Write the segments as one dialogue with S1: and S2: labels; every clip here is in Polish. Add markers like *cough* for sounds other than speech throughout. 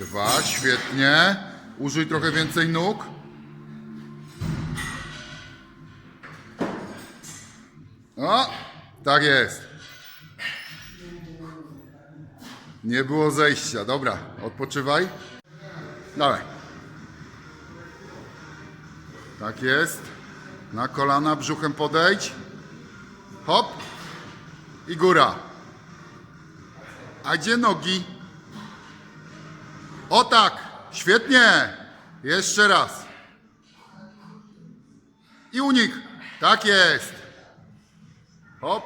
S1: Dwa, świetnie. Użyj trochę więcej nóg. O, tak jest. Nie było zejścia. Dobra, odpoczywaj. Dawaj. Tak jest. Na kolana, brzuchem podejdź. Hop. I góra. A gdzie nogi? O tak. Świetnie. Jeszcze raz. I unik. Tak jest. Hop.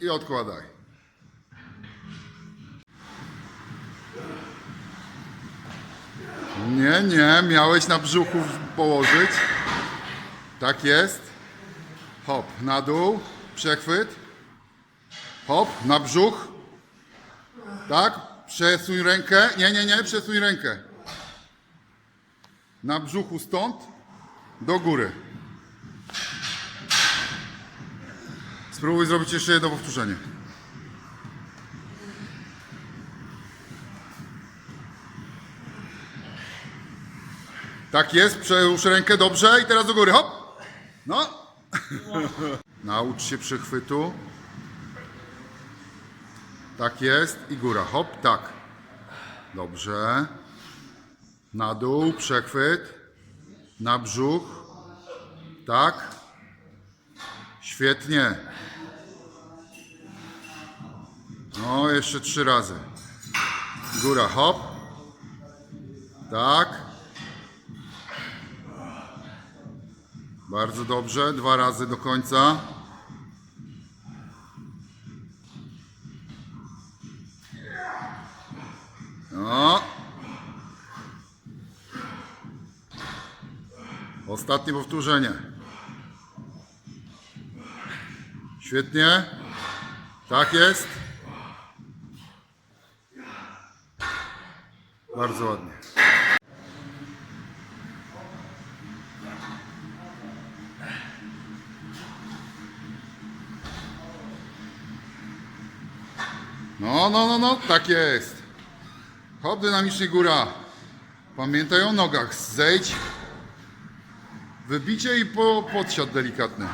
S1: I odkładaj. Nie, nie, miałeś na brzuchu położyć. Tak jest. Hop, na dół, przechwyt. Hop, na brzuch. Tak, przesuń rękę. Nie, nie, nie, przesuń rękę. Na brzuchu stąd do góry. Spróbuj zrobić jeszcze jedno powtórzenie. Tak jest, przełóż rękę dobrze i teraz do góry, hop! No. *laughs* Naucz się przychwytu. Tak jest i góra, hop, tak. Dobrze. Na dół, przechwyt. Na brzuch. Tak. Świetnie. No, jeszcze trzy razy. Góra, hop. Tak. Bardzo dobrze, dwa razy do końca. No. Ostatnie powtórzenie. Świetnie. Tak jest. Bardzo ładnie. No, no, no, no, tak jest. Hop, dynamicznie góra. Pamiętaj o nogach. Zejdź. Wybicie i po, podsiad delikatny.